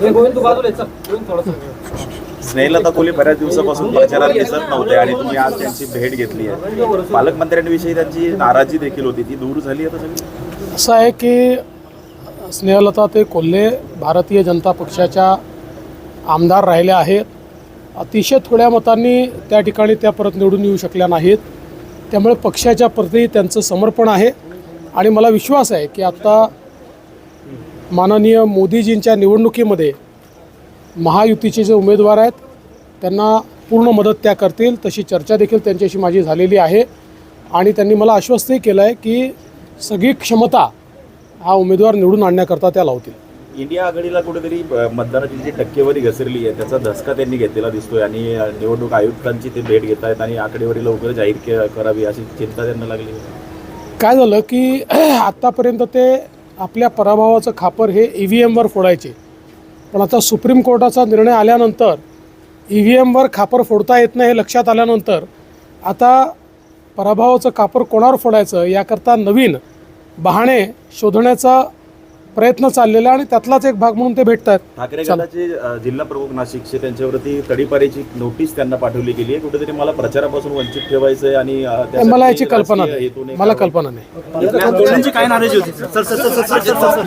हे गोविंद तू बाजूला ये, चल. गोविंद थोडंसं. स्नेहलता कोहली बऱ्याच दिवसापासून प्रचारात दिसत नव्हते आणि तुम्ही आज त्यांची भेट घेतली आहे. पालकमंत्र्यांविषयी त्यांची नाराजी देखील होती. ती दूर झाली आता सगळी? असं आहे की स्नेहलता ते कोल्हे भारतीय जनता पक्षाच्या आमदार राहिल्या आहेत. अतिशय थोड्या मतांनी त्या ठिकाणी त्या परत निवडून येऊ शकल्या नाहीत. त्यामुळे पक्षाच्या प्रती त्यांचं समर्पण आहे. आणि मला विश्वास आहे की आत्ता माननीय मोदीजींच्या निवडणुकीमध्ये महायुतीचे जे उमेदवार आहेत त्यांना पूर्ण मदत त्या करतील तशी चर्चा देखील त्यांच्याशी माझी झालेली आहे आणि त्यांनी मला आश्वस्तही केलं आहे की सगळी क्षमता हा उमेदवार निवडून आणण्याकरता त्या लावतील इंडिया आघाडीला कुठेतरी मतदानाची जी टक्केवारी घसरली आहे त्याचा धसका त्यांनी घेतलेला दिसतोय आणि निवडणूक आयुक्तांची ते भेट घेत आहेत आणि आकडेवारी लवकर जाहीर करावी अशी चिंता त्यांना लागली. काय झालं की आत्तापर्यंत ते आपल्या पराभवाचं खापर हे ई व्ही एमवर फोडायचे. पण आता सुप्रीम कोर्टाचा निर्णय आल्यानंतर ई व्ही एमवर खापर फोडता येत नाही हे लक्षात आल्यानंतर आता पराभवाचं खापर कोणावर फोडायचं याकरता नवीन बहाणे शोधण्याचा प्रयत्न चाललेला आहे आणि त्यातलाच एक भाग म्हणून ते भेटत आहेत ठाकरे. गटाचे जिल्हा प्रमुख नाशिकचे त्यांच्यावरती तडीपारीची नोटीस त्यांना पाठवली गेली आहे कुठेतरी मला प्रचारापासून वंचित ठेवायचं आहे आणि त्यासाठी मला याची कल्पना राजकीय नाही हेतूने मला कल्पना नाही दोघांची काय नाराजी होती sir sir sir sir sir sir